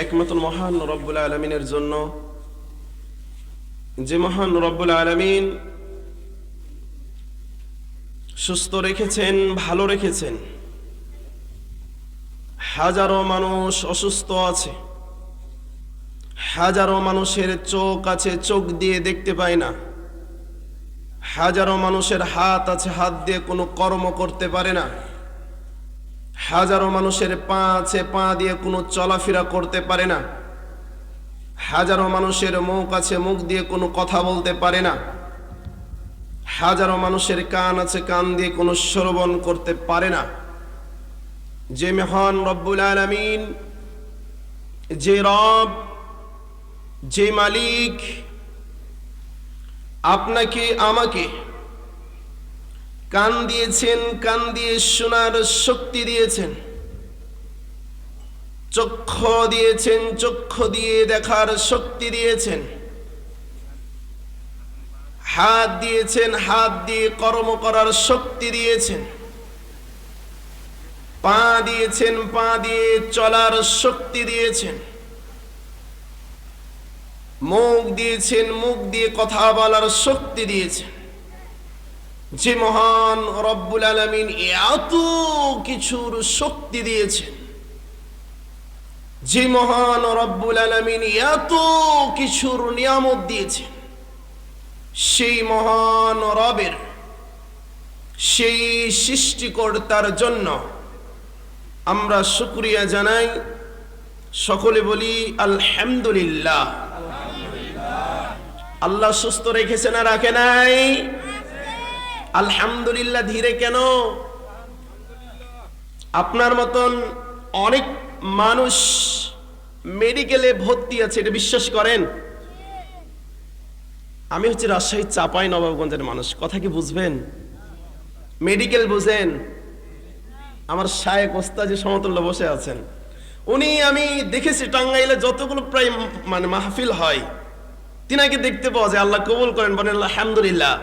একমাত্র মহান রব্বুল আলমিনের জন্য। যে মহান রব্বুল আলমিন সুস্থ রেখেছেন, ভালো রেখেছেন। হাজারো মানুষ অসুস্থ আছে। হাজারো মানুষের চোখ আছে, চোখ দিয়ে দেখতে পায় না। হাজারো মানুষের হাত আছে, হাত দিয়ে কোনো কর্ম করতে পারে না। হাজারো মানুষের পা আছে পা দিয়ে কোনো চলাফেরা করতে পারে না। হাজারো মানুষের মুখ আছে, মুখ দিয়ে কোনো কথা বলতে পারে না। হাজারো মানুষের কান আছে, কান দিয়ে কোনো শ্রবণ করতে পারে না। যে মহান রব্বুল আলমিন, যে রব, যে মালিক, আপনাকে, আমাকে কান দিয়েছেন, কান দিয়ে শোনার শক্তি দিয়েছেন। চক্ষু দিয়েছেন, চক্ষু দিয়ে দেখার শক্তি দিয়েছেন। হাত দিয়েছেন, হাত দিয়ে কর্ম করার শক্তি দিয়েছেন। পা দিয়েছেন, পা দিয়ে চলার শক্তি দিয়েছেন। মুখ দিয়েছেন, মুখ দিয়ে কথা বলার শক্তি দিয়েছেন। যে মহান রব্বুল আলমিন এত কিছুর শক্তি দিয়েছেন। যে মহান রব্বুল আলমিন এত কিছুর নিয়ামত দিয়েছেন। সেই মহান রবের, সেই সৃষ্টিকর্তার জন্য আমরা শুক্রিয়া জানাই। সকলে বলি, আলহামদুলিল্লাহ। আল্লাহ সুস্থ রেখেছে না রাখে নাই। আলহামদুলিল্লাহ ধীরে কেন? আপনার মতন অনেক মানুষ মেডিকেলে ভর্তি আছে, এটা বিশ্বাস করেন? আমি হচ্ছে রাজশাহী চাপাই নবাবগঞ্জের মানুষ, কথা কি বুঝবেন? মেডিকেল বুঝেন? আমার শায়েক ওস্তাজি সমতুল্য বসে আছেন। উনি আমি দেখেছি টাঙ্গাইলে যতগুলো প্রায় মানে মাহফিল হয়, তিনাকে দেখতে পাওয়া যায়, আল্লাহ কবুল করেন, বলেন আলহামদুলিল্লাহ।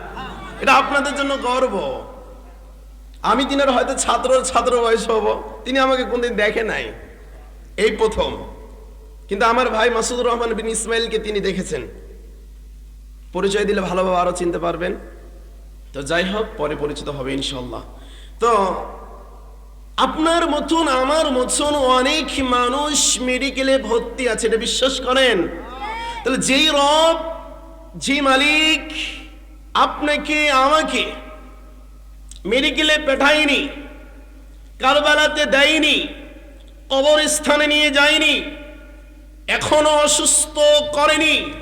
এটা আপনাদের জন্য গর্ব। আমি তিনার হয়তো ছাত্র ছাত্র বয়স হব। তিনি আমাকে কোনদিন দেখে নাই। এই প্রথম। কিন্তু আমার ভাই মাসুদুর রহমান বিন ইসমাইলকে তিনি দেখেছেন। পরিচয় দিলে ভালোভাবে আরও চিনতে পারবেন। তো যাই হোক, পরে পরিচিত হবে ইনশাল্লাহ তো আপনার মতন, আমার মতন অনেক মানুষ মেডিকেলে ভর্তি আছে, এটা বিশ্বাস করেন? তাহলে যেই রব যে মালিক আপনাকে আমাকে মেডিকেলে পেঠায়নি কারবালাতে দেয়নি, কবরস্থানে নিয়ে যায়নি, এখনও অসুস্থ করেনি?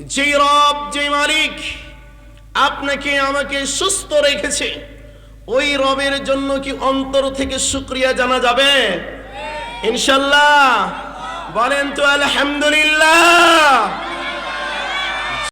যে রব, যে মালিক আপনাকে আমাকে সুস্থ রেখেছে? ওই রবের জন্য কি অন্তর থেকে শুক্রিয়া জানা যাবে? ইনশাল্লাহ। বলেন তো, আলহামদুলিল্লাহ।